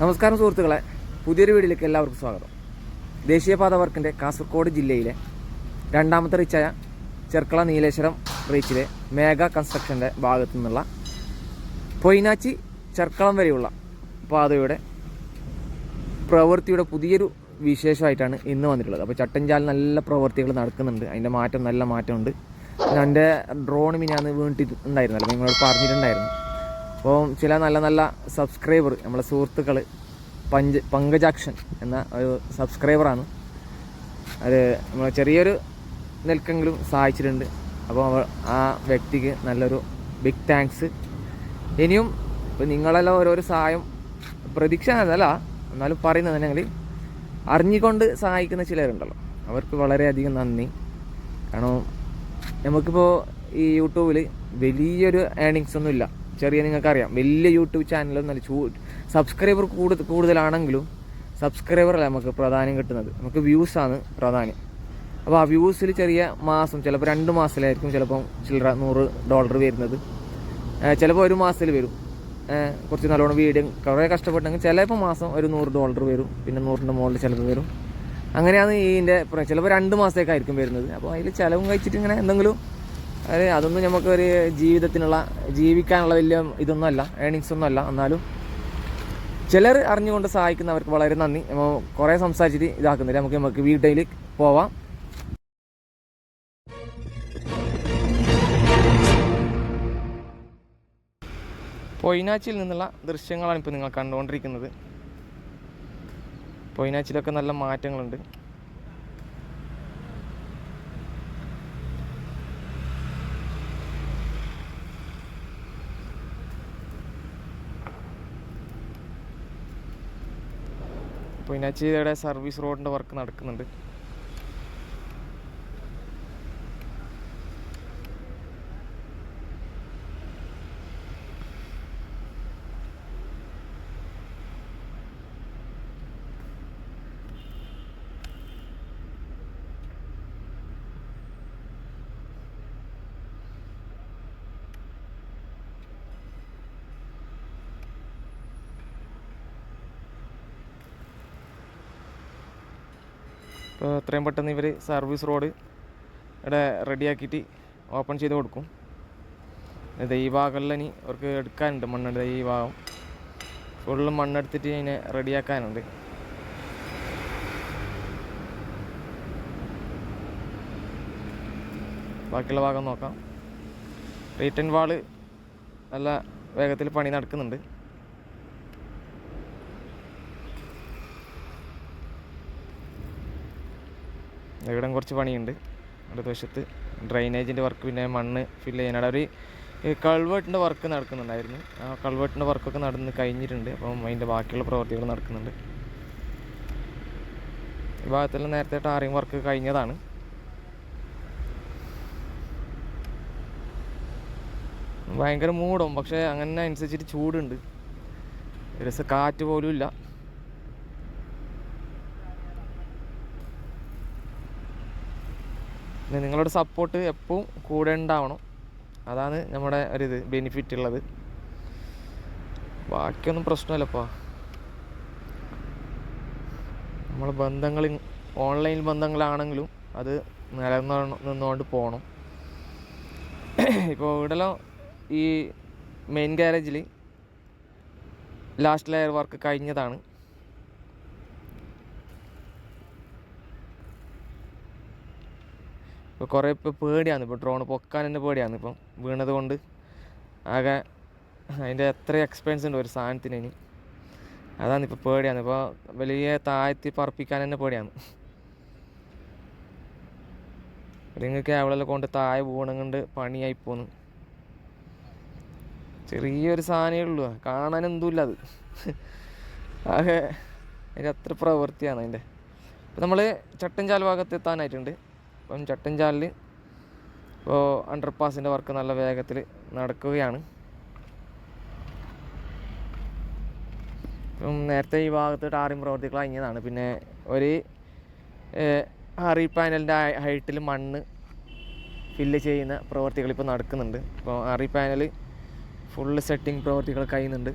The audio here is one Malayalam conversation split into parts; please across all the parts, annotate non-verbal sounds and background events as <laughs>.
നമസ്കാരം സുഹൃത്തുക്കളെ പുതിയൊരു വീഡിയോയിലേക്ക് എല്ലാവർക്കും സ്വാഗതം. ദേശീയപാത വർക്കിന്റെ കാസർഗോഡ് ജില്ലയിലെ രണ്ടാമത്തെ റീച്ചായ ചെർക്കള നീലേശ്വരം റീച്ചിലെ മേഘ കൺസ്ട്രക്ഷന്റെ ഭാഗത്തു നിന്നുള്ള പൊയിനാച്ചി ചെർക്കളം വരെയുള്ള പാതയുടെ പ്രവൃത്തിയുടെ പുതിയൊരു വിശേഷമായിട്ടാണ് ഇന്ന് വന്നിട്ടുള്ളത്. അപ്പോൾ ചട്ടഞ്ചാൽ നല്ല പ്രവൃത്തികൾ നടക്കുന്നുണ്ട്. അതിന്റെ മാറ്റം നല്ല മാറ്റമുണ്ട്. എന്റെ ഡ്രോൺ മിനാന്ന് വീണിട്ടുണ്ടായിരുന്നല്ലോ നിങ്ങളോട് പറഞ്ഞിട്ടുണ്ടായിരുന്നു. അപ്പോൾ ചില നല്ല നല്ല സബ്സ്ക്രൈബർ നമ്മളെ സുഹൃത്തുക്കൾ പഞ്ച് പങ്കജാക്ഷൻ എന്ന ഒരു സബ്സ്ക്രൈബറാണ് അത് നമ്മളെ ചെറിയൊരു നിൽക്കെങ്കിലും സഹായിച്ചിട്ടുണ്ട്. അപ്പോൾ ആ വ്യക്തിക്ക് നല്ലൊരു ബിഗ് താങ്ക്സ് ഇനിയും ഇപ്പോൾ നിങ്ങളെല്ലാം ഓരോരോ സഹായം പ്രതീക്ഷ എന്നല്ല എന്നാലും പറയുന്നത് ഞങ്ങൾ അറിഞ്ഞുകൊണ്ട് സഹായിക്കുന്ന ചിലരുണ്ടല്ലോ. അവർക്ക് വളരെയധികം നന്ദി. കാരണം നമുക്കിപ്പോൾ ഈ യൂട്യൂബിൽ വലിയൊരു ഏണിങ്സ് ഒന്നും ഇല്ല ചെറിയ നിങ്ങൾക്കറിയാം. വലിയ യൂട്യൂബ് ചാനലൊന്നും അല്ല. ചൂ സബ്സ്ക്രൈബർ കൂടുതൽ കൂടുതലാണെങ്കിലും സബ്സ്ക്രൈബറല്ല നമുക്ക് പ്രധാനം കിട്ടുന്നത്. നമുക്ക് വ്യൂസാണ് പ്രധാനം അപ്പോൾ ആ വ്യൂസിൽ ചെറിയ മാസം ചിലപ്പോൾ രണ്ട് മാസത്തിലായിരിക്കും ചിലപ്പം ചില്ലറ നൂറ് ഡോളർ വരുന്നത്. ചിലപ്പോൾ ഒരു മാസത്തിൽ വരും. കുറച്ച് നല്ലോണം വീഡിയോ കുറേ കഷ്ടപ്പെട്ടെങ്കിൽ ചിലപ്പോൾ മാസം ഒരു നൂറ് ഡോളർ വരും. പിന്നെ നൂറിന്റെ മുകളിൽ ചിലപ്പോൾ വരും. അങ്ങനെയാണ് ഇതിന്റെ ചിലപ്പോൾ രണ്ട് മാസത്തേക്കായിരിക്കും വരുന്നത്. അപ്പോൾ അതിൽ ചിലവും കഴിച്ചിട്ട് ഇങ്ങനെ എന്തെങ്കിലും അത് അതൊന്നും നമുക്ക് ഒരു ജീവിതത്തിനുള്ള ജീവിക്കാനുള്ള വലിയ ഇതൊന്നും അല്ല ഏണിങ്സ് ഒന്നും അല്ല എന്നാലും ചിലർ അറിഞ്ഞുകൊണ്ട് സഹായിക്കുന്നവർക്ക് വളരെ നന്ദി. കുറേ സംസാരിച്ചിട്ട് ഇതാക്കുന്നില്ല. നമുക്ക് നമുക്ക് വീട്ടിൽ പോവാം. പൊയിനാച്ചിയിൽ നിന്നുള്ള ദൃശ്യങ്ങളാണ് ഇപ്പോൾ നിങ്ങൾ കണ്ടുകൊണ്ടിരിക്കുന്നത് പൊയിനാച്ചിലൊക്കെ നല്ല മാറ്റങ്ങളുണ്ട്. പൊയിനാച്ചിയുടെ സർവീസ് റോഡിന്റെ വർക്ക് നടക്കുന്നുണ്ട്. ഇപ്പോൾ എത്രയും പെട്ടെന്ന് ഇവർ സർവീസ് റോഡ് ഇവിടെ റെഡിയാക്കിയിട്ട് ഓപ്പൺ ചെയ്ത് കൊടുക്കും. ഇത് ഈ ഭാഗങ്ങളിൽ ഇനി അവർക്ക് എടുക്കാനുണ്ട് മണ്ണെടുത്ത് ഈ ഭാഗം. ഫുള്ള് മണ്ണെടുത്തിട്ട് ഇതിനെ റെഡിയാക്കാനുണ്ട് ബാക്കിയുള്ള ഭാഗം നോക്കാം. റീറ്റേൺ വാൾ നല്ല വേഗത്തിൽ പണി നടക്കുന്നുണ്ട്. ഇവിടെ കുറച്ച് പണിയുണ്ട്. അടുത്ത വശത്ത് ഡ്രൈനേജിന്റെ വർക്ക് പിന്നെ മണ്ണ് ഫില്ല് അവിടെ ഒരു കൾവേർട്ടിന്റെ വർക്ക് നടക്കുന്നുണ്ടായിരുന്നു. ആ കൾവേർട്ടിന്റെ വർക്കൊക്കെ നടന്ന് കഴിഞ്ഞിട്ടുണ്ട്. അപ്പം അതിന്റെ ബാക്കിയുള്ള പ്രവൃത്തികൾ നടക്കുന്നുണ്ട്. ഈ ഭാഗത്തെല്ലാം നേരത്തെ ടാറിങ് വർക്ക് കഴിഞ്ഞതാണ്. ഭയങ്കര മൂടും. പക്ഷേ അങ്ങനെ അനുസരിച്ചിട്ട് ചൂടുണ്ട്. രസ കാറ്റ് പോലും ഇല്ല പിന്നെ നിങ്ങളുടെ സപ്പോർട്ട് എപ്പോഴും കൂടെ ഉണ്ടാവണം. അതാണ് നമ്മുടെ ഒരിത് ബെനിഫിറ്റ് ഉള്ളത്. ബാക്കിയൊന്നും പ്രശ്നമല്ലപ്പോ. നമ്മളെ ബന്ധങ്ങൾ ഓൺലൈൻ ബന്ധങ്ങളാണെങ്കിലും അത് നിലനിന്ന് നിന്നുകൊണ്ട് പോകണം ഇപ്പോൾ ഇവിടെല്ലാം ഈ മെയിൻ ഗാരേജിൽ ലാസ്റ്റ് ലെയർ വർക്ക് കഴിഞ്ഞതാണ്. ഇപ്പോൾ കുറേ ഇപ്പോൾ പേടിയാണ്. ഇപ്പോൾ ഡ്രോൺ പൊക്കാൻ തന്നെ പേടിയാണ്. ഇപ്പം വീണത് കൊണ്ട് ആകെ അതിന്റെ എത്ര എക്സ്പെൻസ് ഉണ്ട് ഒരു സാധനത്തിന് ഇനി. അതാണ് ഇപ്പോൾ പേടിയാണ്. ഇപ്പോൾ വലിയ താഴ്ത്തി പറപ്പിക്കാൻ തന്നെ പേടിയാണ്. നിങ്ങൾക്ക് അവളെല്ലാം കൊണ്ട് താഴെ വീണങ്ങണ്ട് പണിയായി പോന്നു. ചെറിയൊരു സാധനമേ ഉള്ളൂ. കാണാൻ എന്തുമില്ല അത്. ആകെ അതിന്റെ അത്ര പ്രവൃത്തിയാണ് അതിന്റെ നമ്മൾ ചട്ടഞ്ചാൽ ഭാഗത്ത് എത്താനായിട്ടുണ്ട്. അപ്പം ചട്ടഞ്ചാലിൽ ഇപ്പോൾ അണ്ടർ പാസിന്റെ വർക്ക് നല്ല വേഗത്തിൽ നടക്കുകയാണ്. ഇപ്പം നേരത്തെ ഈ ഭാഗത്ത് ടാറിങ് പ്രവർത്തികൾ കഴിഞ്ഞതാണ് പിന്നെ ഒരു ഹറി പാനലിന്റെ ഹൈറ്റിൽ മണ്ണ് ഫില്ല് ചെയ്യുന്ന പ്രവർത്തികൾ ഇപ്പോൾ നടക്കുന്നുണ്ട്. ഇപ്പോൾ ഹറി പാനൽ ഫുള്ള് സെറ്റിംഗ് പ്രവർത്തികൾ കഴിയുന്നുണ്ട്.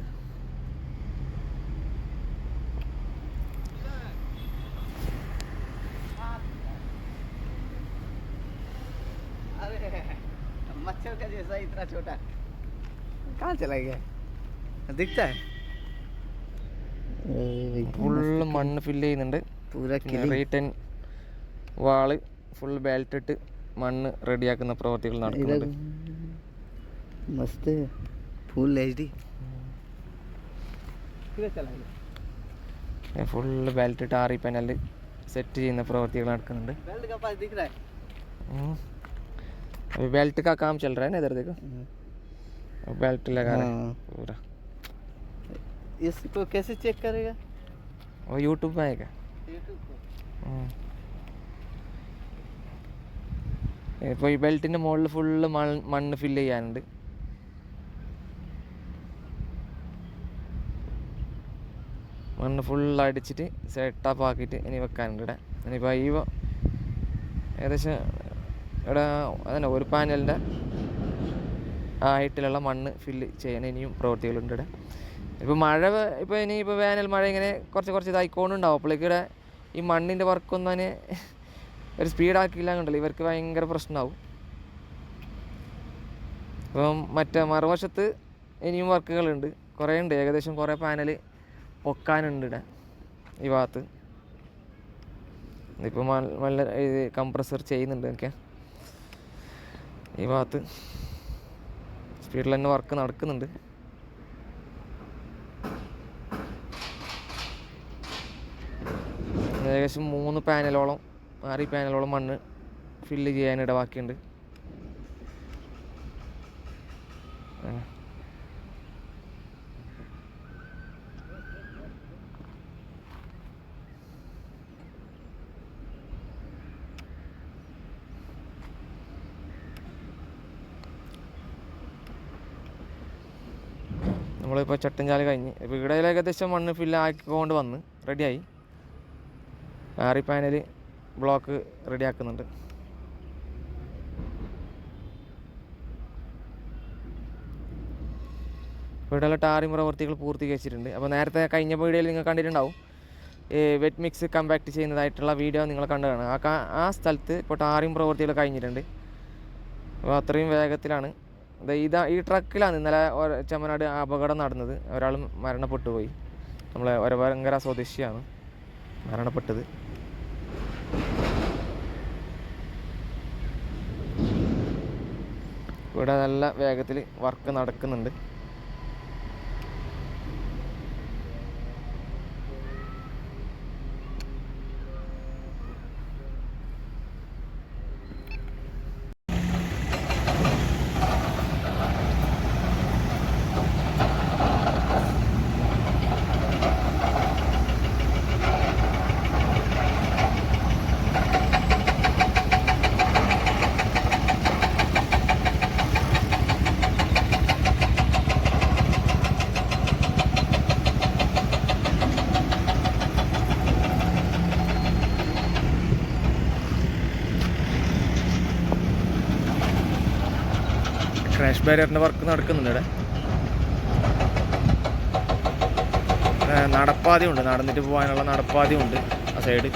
चला गया दिखता है ഫുള്ള് മണ്ണ് ഫില്ല് ചെയ്യുന്നുണ്ട് पूरा clean retain wall full belt ഇട്ട് മണ്ണ് റെഡിയാക്കുന്ന പ്രവർത്തികൾ इधर നടക്കുന്നുണ്ട് मस्त है फुल एच डी किधर चला गया ഫുള്ള് ബെൽറ്റ് ഇട്ട് ആറി പാനലിൽ സെറ്റ് ചെയ്യുന്ന പ്രവർത്തികൾ നടക്കുന്നുണ്ട് बेल्ट का पास दिख रहा है हम्म। अभी बेल्ट का काम चल रहा है ना इधर देखो बेल्ट लगा रहे हैं हाँ। पूरा इसको कैसे चेक करेगा वो यूट्यूब में आएगा यूट्यूब पर ഉം. ഇപ്പോൾ ഈ ബെൽറ്റിൻ്റെ മുകളിൽ ഫുള്ള് മണ്ണ് ഫില്ല് ചെയ്യാനുണ്ട് മണ്ണ് ഫുള്ള് അടിച്ചിട്ട് സെറ്റപ്പ് ആക്കിയിട്ട് ഇനി വെക്കാനുണ്ട് ഇവിടെ ഇനിയിപ്പോൾ ഈ വ- ഏകദേശം ഇവിടെ അതന്നെ ഒരു പാനലിൻ്റെ ആ ഹൈറ്റിലുള്ള മണ്ണ് ഫില്ല് ചെയ്യാൻ ഇനിയും പ്രവൃത്തികളുണ്ട് ഇവിടെ. ഇപ്പോൾ മഴ ഇപ്പോൾ ഇനി ഇപ്പോൾ വേനൽ മഴ ഇങ്ങനെ കുറച്ച് കുറച്ച് ഇതായിക്കോണ്ടുണ്ടാവും. അപ്പോഴേക്ക് ഈ മണ്ണിന്റെ വർക്കൊന്നും അതിന് ഒരു സ്പീഡാക്കിയില്ല കണ്ടല്ലോ ഇവർക്ക് ഭയങ്കര പ്രശ്നമാവും. അപ്പം മറ്റേ മറുവശത്ത് ഇനിയും വർക്കുകളുണ്ട്. കുറേ ഉണ്ട്. ഏകദേശം കുറേ പാനൽ പൊക്കാനുണ്ട് ഇവിടെ ഈ ഭാഗത്ത്. ഇപ്പോൾ നല്ല ഇത് കംപ്രസർ ചെയ്യുന്നുണ്ട്. ഒക്കെ ഈ ഭാഗത്ത്. സ്പീഡിൽ തന്നെ വർക്ക് നടക്കുന്നുണ്ട്. ഏകദേശം മൂന്ന് പാനലോളം ആറ് പാനലോളം മണ്ണ് ഫില്ല് ചെയ്യാനിട ബാക്കിയുണ്ട് ആ. നമ്മളിപ്പോൾ ചട്ടഞ്ചാൽ കഴിഞ്ഞ്. ഇവിടെ ഏകദേശം മണ്ണ് ഫില്ല് ആക്കിക്കൊണ്ട് വന്ന് റെഡിയായി ആറി പാനൽ ബ്ലോക്ക് റെഡിയാക്കുന്നുണ്ട് ഇവിടെയുള്ള ടാറിംഗ് പ്രവർത്തികൾ പൂർത്തീകരിച്ചിട്ടുണ്ട് അപ്പോൾ നേരത്തെ കഴിഞ്ഞ വീഡിയോയിൽ നിങ്ങൾ കണ്ടിട്ടുണ്ടാവും. വെറ്റ് മിക്സ് കമ്പാക്ട് ചെയ്യുന്നതായിട്ടുള്ള വീഡിയോ നിങ്ങൾ കണ്ടതാണ്. ആ ആ സ്ഥലത്ത് ഇപ്പോൾ ടാറിംഗ് പ്രവർത്തികൾ കഴിഞ്ഞിട്ടുണ്ട്. അപ്പോൾ അത്രയും വേഗത്തിലാണ് ഇതാ ഈ ട്രക്കിലാണ് ഇന്നലെ ചെമ്മനാട് അപകടം നടന്നത്. ഒരാൾ മരണപ്പെട്ടു പോയി നമ്മളെ ഭയങ്കര സ്വദേശിയാണ് മരണപ്പെട്ടത്. ഇവിടെ നല്ല വേഗത്തിൽ വർക്ക് നടക്കുന്നുണ്ട്. ക്രാഷ് ബാരിയറിന്റെ വർക്ക് നടക്കുന്നുണ്ട് ഇവിടെ. നടപ്പാതയുണ്ട്. നടന്നിട്ട് പോകാനുള്ള നടപ്പാതയുണ്ട് ആ സൈഡ്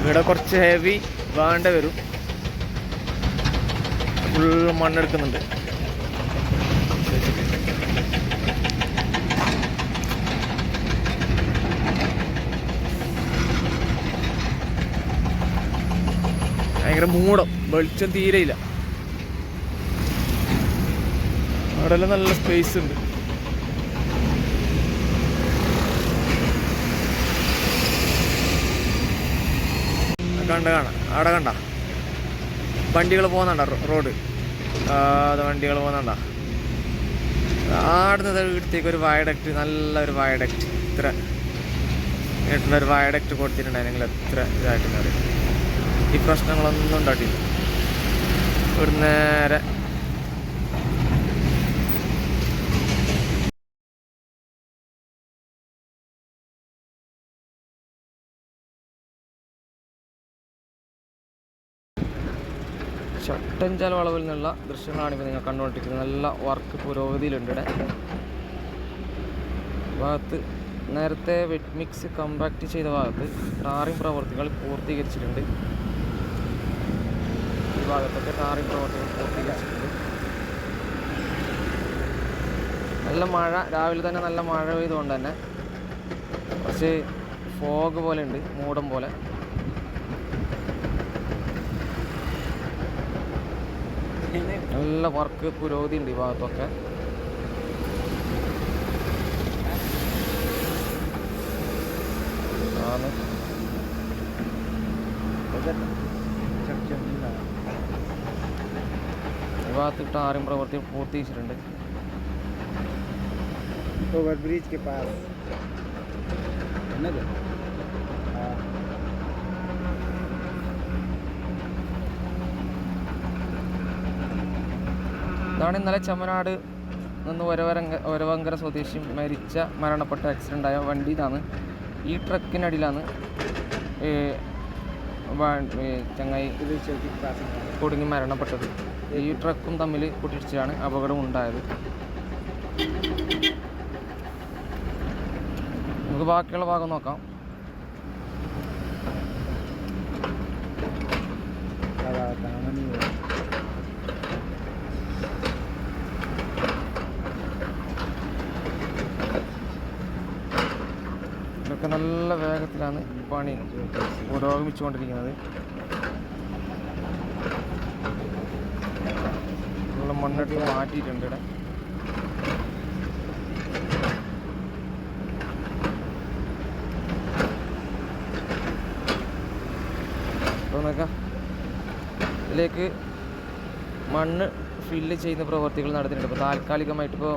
ഇവിടെ കുറച്ച് ഹെവി വേണ്ട വരും. ഫുൾ മണ്ണെടുക്കുന്നുണ്ട്. ഭയങ്കര മൂടം. വെളിച്ചം തീരെയില്ല. അവിടെ നല്ല സ്പേസ് ഉണ്ട്. കണ്ട കാണാം അവിടെ കണ്ട. വണ്ടികൾ പോകുന്നുണ്ട? റോഡ്. അത് വണ്ടികൾ പോകുന്നുണ്ട? ആടുന്നത് വീട്ടിലേക്ക് ഒരു വയഡക്റ്റ് നല്ല ഒരു വയഡക്റ്റ് ഇത്ര. വീട്ടിലൊരു ഒരു വയഡക്റ്റ് കൊടുത്തിട്ടുണ്ടായിരുന്നെങ്കിൽ എത്ര ഇതായിട്ട് അറിയാം ഈ പ്രശ്നങ്ങളൊന്നും ഉണ്ടായിട്ടില്ല ഒരു നേരെ ചട്ടഞ്ചാൽ വളവിൽ നിന്നുള്ള ദൃശ്യങ്ങളാണ് ഇപ്പോൾ നിങ്ങൾ കണ്ടുകൊണ്ടിരിക്കുന്നത്. നല്ല വർക്ക് പുരോഗതിയിലുണ്ട് ഇവിടെ. ഭാഗത്ത് നേരത്തെ വെറ്റ് മിക്സ് കമ്പാക്ട് ചെയ്ത ഭാഗത്ത് ടാറിംഗ് പ്രവർത്തികൾ പൂർത്തീകരിച്ചിട്ടുണ്ട്. ഭാഗത്തൊക്കെ ടാറിംഗ് പ്രവർത്തനം പൂർത്തീകരിച്ചിട്ടുണ്ട് നല്ല മഴ രാവിലെ തന്നെ നല്ല മഴ പെയ്തുകൊണ്ട് തന്നെ കുറച്ച് ഫോഗ് പോലെ ഉണ്ട് മൂടം പോലെ. നല്ല വർക്ക് പുരോഗതി ഉണ്ട് ഈ ഭാഗത്തൊക്കെ. ആണ് ഈ ഭാഗത്ത് ടാറിംഗ് പ്രവൃത്തി പൂർത്തീകരിച്ചിട്ടുണ്ട് ओवर ब्रिज के पास है ना हाँ ഇതാണ് ഇന്നലെ ചമ്മനാട് നിന്ന് ഒരവരങ്ക ഒരവങ്കര സ്വദേശി മരിച്ച മരണപ്പെട്ട ആക്സിഡൻ്റ് ആയ വണ്ടി ഇതാണ് ഈ ട്രക്കിനടിയിലാണ് ഏ, വ- ഏ, ചങ്ങായി കുടുങ്ങി മരണപ്പെട്ടത്. ഈ ട്രക്കും തമ്മിൽ കൂട്ടിയിടിച്ചാണ് അപകടം ഉണ്ടായത്. നമുക്ക് ബാക്കിയുള്ള ഭാഗം നോക്കാം. വേഗത്തിലാണ് പണി പുരോഗമിച്ചുകൊണ്ടിരിക്കുന്നത്. മണ്ണിട്ട് മാറ്റിയിട്ടുണ്ട് ഇവിടെ. ഇതിലേക്ക് മണ്ണ് ഫില്ല് ചെയ്യുന്ന പ്രവർത്തികൾ നടത്തിയിട്ടുണ്ട്. ഇപ്പോൾ താൽക്കാലികമായിട്ട് ഇപ്പോൾ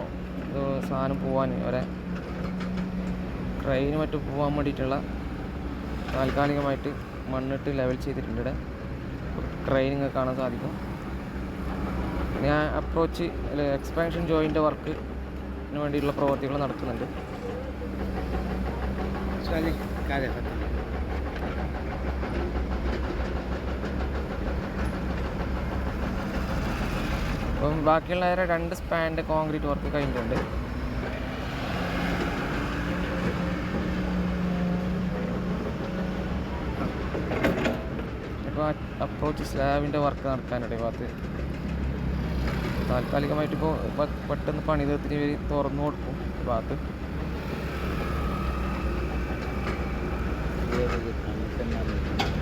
സാധനം പോകാൻ വരെ. ട്രെയിന് മറ്റും പോകാൻ വേണ്ടിയിട്ടുള്ള താൽക്കാലികമായിട്ട് മണ്ണിട്ട് ലെവൽ ചെയ്തിട്ടുണ്ട് ഇവിടെ. ട്രെയിനിങ് കാണാൻ സാധിക്കും. ഞാൻ അപ്രോച്ച് എക്സ്പാൻഷൻ ജോയിന്റെ വർക്ക് വേണ്ടിയിട്ടുള്ള പ്രവർത്തികൾ നടത്തുന്നുണ്ട്. അപ്പം ബാക്കിയുള്ള രണ്ട് സ്പാന്റെ കോൺക്രീറ്റ് വർക്ക് കഴിഞ്ഞിട്ടുണ്ട്. അപ്രോച്ച് സ്ലാബിന്റെ വർക്ക് നടക്കാനുണ്ട് ഭാഗത്ത് താൽക്കാലികമായിട്ട് ഇപ്പോൾ പെട്ടെന്ന് പണി തീർത്തിന് ഇവർ തുറന്നു കൊടുക്കും ഭാഗത്ത് Thank.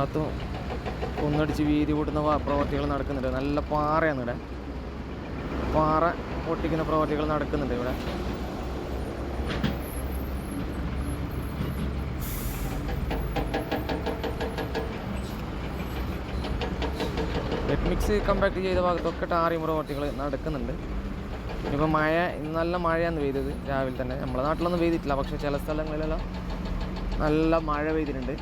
ഭാഗത്തും കുന്നടിച്ച് വീതി കൂട്ടുന്ന പ്രവൃത്തികൾ നടക്കുന്നുണ്ട്. നല്ല പാറയാണ് ഇവിടെ. പാറ പൊട്ടിക്കുന്ന പ്രവർത്തികൾ നടക്കുന്നുണ്ട് ഇവിടെ. മിക്സ് കമ്പാക്ട് ചെയ്ത ഭാഗത്തൊക്കെ ടാറി പ്രവർത്തികൾ നടക്കുന്നുണ്ട്. ഇപ്പോൾ മഴ നല്ല മഴയാണ് പെയ്തത് രാവിലെ തന്നെ. നമ്മളെ നാട്ടിലൊന്നും പെയ്തിട്ടില്ല. പക്ഷേ ചില സ്ഥലങ്ങളിലെല്ലാം നല്ല മഴ പെയ്തിട്ടുണ്ട്.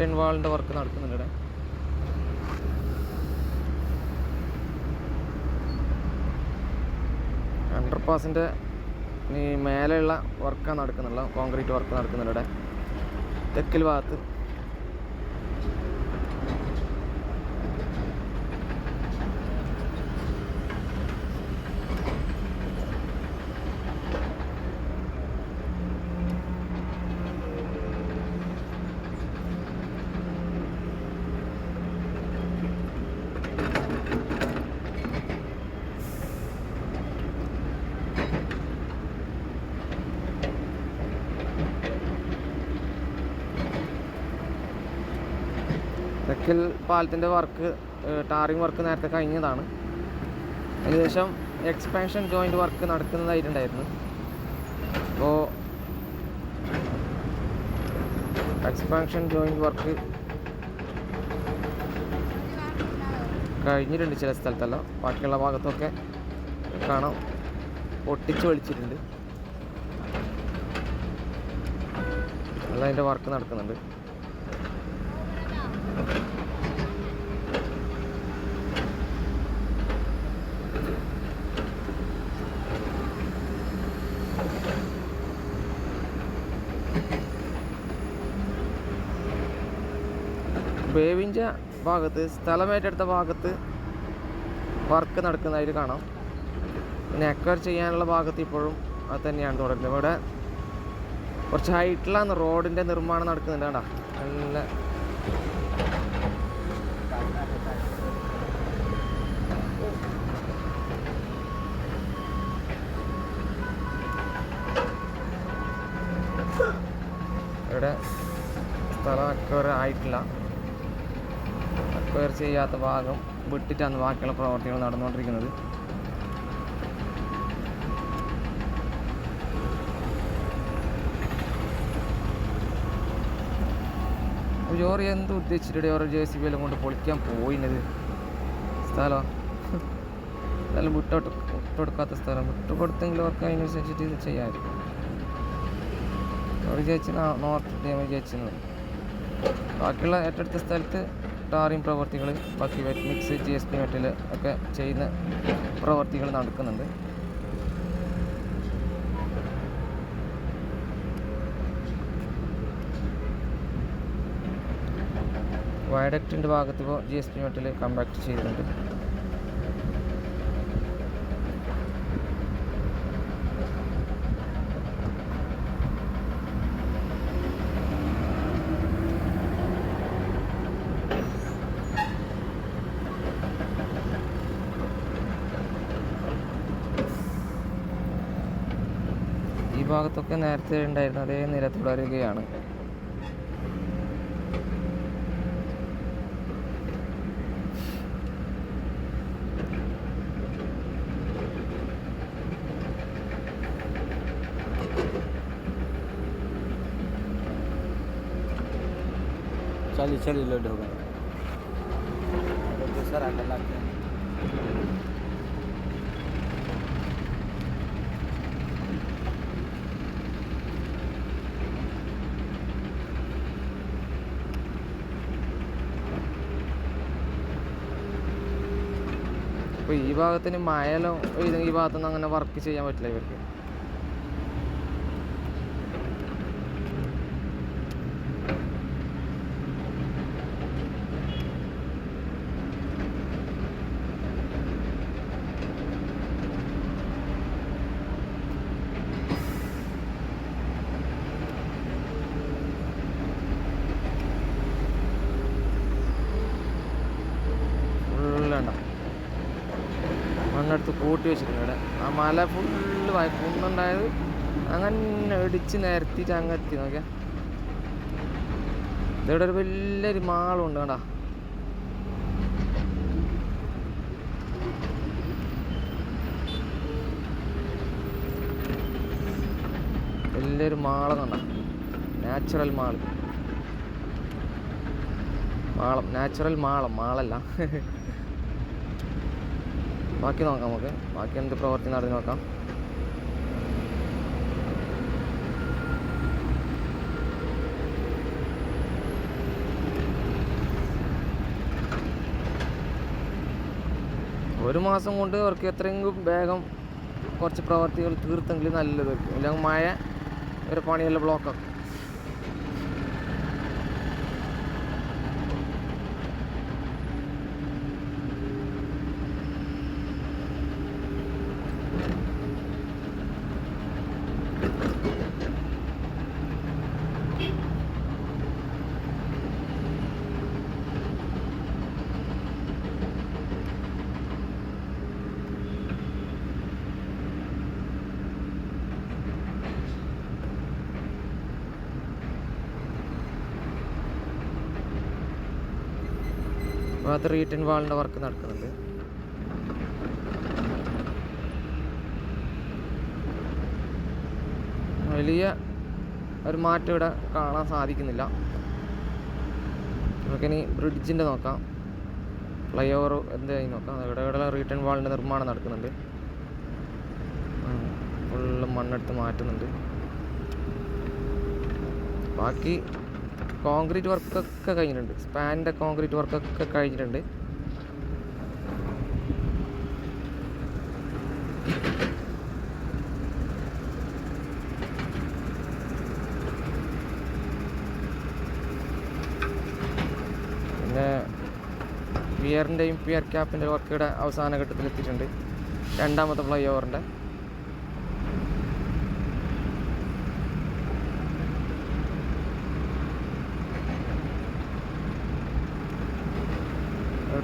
റിട്ടേൺ വാളിന്റെ വർക്ക് നടക്കുന്നുണ്ട് ഇവിടെ. ഈ മേലെയുള്ള വർക്കാണ് നടക്കുന്നുള്ള. കോൺക്രീറ്റ് വർക്ക് നടക്കുന്നുണ്ട് ഇവിടെ. തെക്കിൽ ഭാഗത്ത്. തെക്കൽ പാലത്തിന്റെ വർക്ക് ടാറിങ് വർക്ക് നേരത്തെ കഴിഞ്ഞതാണ്. ഏകദേശം എക്സ്പാൻഷൻ ജോയിന്റ് വർക്ക് നടക്കുന്നതായിട്ടുണ്ടായിരുന്നു. അപ്പോൾ എക്സ്പാൻഷൻ ജോയിന്റ് വർക്ക് കഴിഞ്ഞിട്ടുണ്ട് ചില സ്ഥലത്തല്ല. ബാക്കിയുള്ള ഭാഗത്തൊക്കെ കാണാം. പൊട്ടിച്ച് വലിച്ചിട്ടുണ്ട്. അതിന്റെ വർക്ക് നടക്കുന്നുണ്ട്. ബേവിഞ്ച ഭാഗത്ത് സ്ഥലമേറ്റെടുത്ത ഭാഗത്ത് വർക്ക് നടക്കുന്നതായിട്ട് കാണാം. പിന്നെ അക്വയർ ചെയ്യാനുള്ള ഭാഗത്ത് ഇപ്പോഴും അത് തന്നെയാണ് തുടരുന്നത്. ഇവിടെ കുറച്ച് ഹൈറ്റിലാണ് റോഡിന്റെ നിർമ്മാണം നടക്കുന്നുണ്ട് കണ്ടാ. നല്ല ഇവിടെ സ്ഥലം അക്വയർ ആയിട്ടില്ല അക്വയർ ചെയ്യാത്ത ഭാഗം വിട്ടിട്ടാണ് ബാക്കിയുള്ള പ്രവർത്തികൾ നടന്നുകൊണ്ടിരിക്കുന്നത്. ജോറി എന്ത് ഉദ്ദേശിച്ചിട്ട് ഓരോ ജെ സി ബി എല്ലാം കൊണ്ട് പൊളിക്കാൻ പോയിനത് സ്ഥലം? സ്ഥലം വിട്ടോട്ട് വിട്ടുകൊടുക്കാത്ത സ്ഥലം. വിട്ടു കൊടുത്തെങ്കിൽ അവർക്ക് അതിനനുസരിച്ചിട്ട് ഇത് ചെയ്യാമായിരുന്നു ചേച്ചി നോർത്ത് ഡേമേജ് വിചാരിച്ചിരുന്നത് ബാക്കിയുള്ള ഏറ്റെടുത്ത സ്ഥലത്ത് ടാറിങ് പ്രവർത്തികൾ ബാക്കി wet mix G S P metal ഒക്കെ ചെയ്യുന്ന പ്രവർത്തികൾ നടക്കുന്നുണ്ട്. വയഡക്റ്റിന്റെ ഭാഗത്ത് ഇപ്പോൾ G S P metal compact ചെയ്തിട്ടുണ്ട്. ഭാഗത്തൊക്കെ നേരത്തെ ഉണ്ടായിരുന്ന അതേ നിര തുടരുകയാണ് चलिए चलिए लोड അപ്പോൾ ഈ ഭാഗത്തിന് മഴയെല്ലാം ഈ ഭാഗത്തൊന്നും അങ്ങനെ വർക്ക് ചെയ്യാൻ പറ്റില്ല ഇവർക്ക് ഫുള്ളുണ്ട മണ്ണെടുത്ത് കൂട്ടി വെച്ചിട്ടുണ്ട് ഇവിടെ മല ഫുള്ള് കുന്നുണ്ടായത് അങ്ങനെ ഇടിച്ച് നിരത്തിയിട്ട് അങ്ങ് എത്തി നോക്കിയാ. ഇവിടെ ഒരു വലിയൊരു മാളുണ്ട് കണ്ടാ. വലിയൊരു മാളം കണ്ട. Natural mall. മാളം നാച്ചുറൽ മാളം മാളല്ല. <laughs> ബാക്കി നോക്കാം നമുക്ക്. ബാക്കി എന്ത് പ്രവർത്തി നടത്തി നോക്കാം. ഒരു മാസം കൊണ്ട് അവർക്ക് എത്രയെങ്കിലും വേഗം കുറച്ച് പ്രവർത്തികൾ തീർത്തെങ്കിൽ നല്ലത്. ഇല്ലെങ്കിൽ മഴ ഒരു പണിയല്ല ബ്ലോക്കാക്കും ഭാഗത്ത് റീറ്റൺ വാളിന്റെ വർക്ക് നടക്കുന്നുണ്ട്. വലിയ ഒരു മാറ്റം ഇവിടെ കാണാൻ സാധിക്കുന്നില്ല. നമുക്കിനി ബ്രിഡ്ജിന്റെ നോക്കാം. ഫ്ലൈ ഓവർ എന്തായി നോക്കാം. ഇവിടെ ഇവിടെ റീറ്റേൺ വാളിന്റെ നിർമ്മാണം നടക്കുന്നുണ്ട്. ഫുള്ള് മണ്ണെടുത്ത് മാറ്റുന്നുണ്ട്. ബാക്കി കോൺക്രീറ്റ് വർക്കൊക്കെ കഴിഞ്ഞിട്ടുണ്ട്. സ്പാനിന്റെ കോൺക്രീറ്റ് വർക്കൊക്കെ കഴിഞ്ഞിട്ടുണ്ട്. പിന്നെ പിയറിന്റെയും പിയർ ക്യാപ്പിന്റെ വർക്കിയുടെ അവസാന ഘട്ടത്തിലെത്തിയിട്ടുണ്ട്. രണ്ടാമത്തെ ഫ്ലൈ ഓവറിന്റെ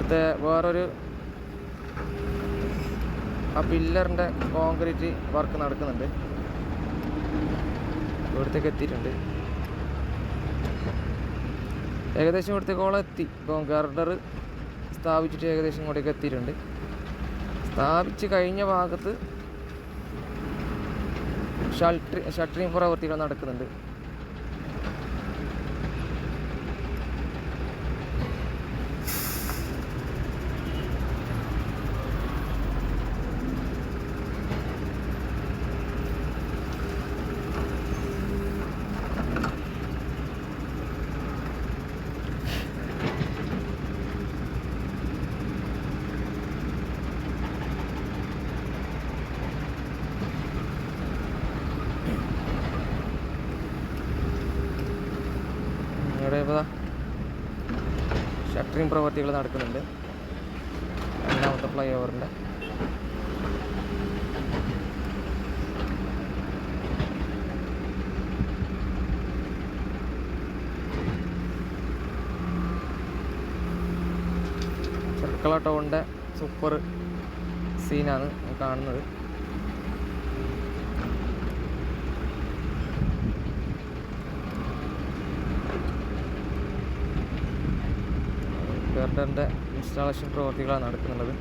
ഇവിടുത്തെ വേറൊരു ആ പില്ലറിന്റെ കോൺക്രീറ്റ് വർക്ക് നടക്കുന്നുണ്ട്. ഇവിടത്തേക്ക് എത്തിയിട്ടുണ്ട്. ഏകദേശം ഇവിടത്തേക്കോളം എത്തി. ഇപ്പോൾ ഗർഡർ സ്ഥാപിച്ചിട്ട് ഏകദേശം ഇങ്ങോട്ടേക്ക് എത്തിയിട്ടുണ്ട്. സ്ഥാപിച്ച് കഴിഞ്ഞ ഭാഗത്ത് ഷട്ടറി ഷട്ടറിങ് പ്രവർത്തികൾ നടക്കുന്നുണ്ട് ഇവിടെ ഇപ്പോൾ ഷട്ടറിങ് പ്രവർത്തികൾ നടക്കുന്നുണ്ട്. രണ്ടാമത്തെ ഫ്ലൈ ഓവറിന്റെ ചെർക്കള ടൗണിന്റെ സൂപ്പർ സീനാണ് കാണുന്നത്. ഗർഡറിന്റെ ഇൻസ്റ്റാളേഷൻ പ്രവർത്തികളാണ് നടക്കുന്നുള്ളത്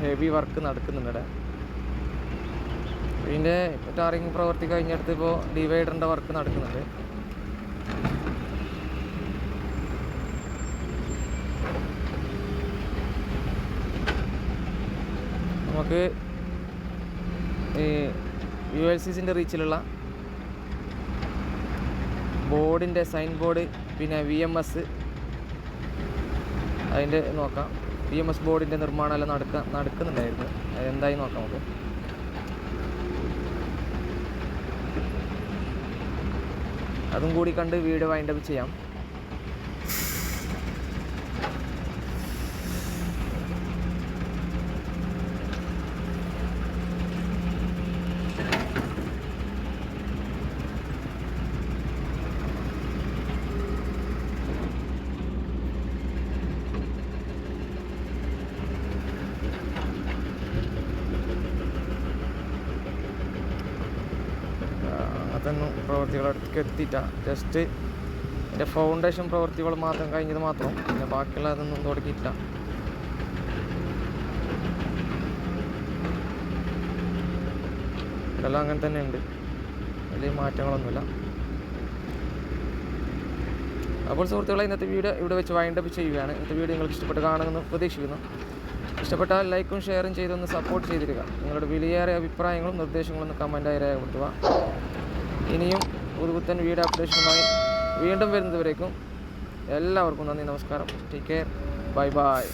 ഹെവി വർക്ക് നടക്കുന്നുണ്ട് ഇതിന്റെ ടാറിങ് പ്രവർത്തി കഴിഞ്ഞെടുത്ത് ഇപ്പോൾ ഡിവൈഡറിന്റെ വർക്ക് നടക്കുന്നുണ്ട്. നമുക്ക് ഈ യു എൽ സി സിന്റെ റീച്ചിലുള്ള ബോർഡിന്റെ സൈൻ ബോർഡ് പിന്നെ വി എം എസ് അതിന്റെ നോക്കാം. വി എം എസ് ബോർഡിന്റെ നിർമ്മാണമെല്ലാം നടക്കുക നടക്ക നടക്കുന്നുണ്ടായിരുന്നു. അതെന്തായി നോക്കാം നമുക്ക്? അതും കൂടി കണ്ട് വീഡിയോ വൈൻഡപ്പ് ചെയ്യാം. അതൊന്നും പ്രവർത്തികളടുത്തേക്ക് എത്തിയിട്ട ജസ്റ്റ് എന്റെ ഫൗണ്ടേഷൻ പ്രവൃത്തികൾ മാത്രം കഴിഞ്ഞത് മാത്രം. പിന്നെ ബാക്കിയുള്ള അതൊന്നും തുടങ്ങിയിട്ടില്ല. ഇതെല്ലാം അങ്ങനെ തന്നെ ഉണ്ട് വലിയ മാറ്റങ്ങളൊന്നുമില്ല. അപ്പോൾ സുഹൃത്തുക്കളെ ഇന്നത്തെ വീഡിയോ ഇവിടെ വെച്ച് വൈൻഡപ്പ് ചെയ്യുകയാണ്. ഇന്നത്തെ വീഡിയോ നിങ്ങൾക്ക് ഇഷ്ടപ്പെട്ട് കാണുമെന്ന് പ്രതീക്ഷിക്കുന്നു. ഇഷ്ടപ്പെട്ടാൽ ലൈക്കും ഷെയറും ചെയ്തൊന്ന് സപ്പോർട്ട് ചെയ്തിരിക്കുക നിങ്ങളുടെ വിലയേറെ അഭിപ്രായങ്ങളും നിർദ്ദേശങ്ങളും ഒന്ന് കമന്റായി രേഖപ്പെടുത്തുക. ഇനിയും ഒരു പുത്തൻ വീഡിയോ അപ്ഡേഷനുമായി വീണ്ടും വരുന്നതുവരേക്കും എല്ലാവർക്കും നന്ദി നമസ്കാരം. Take care bye bye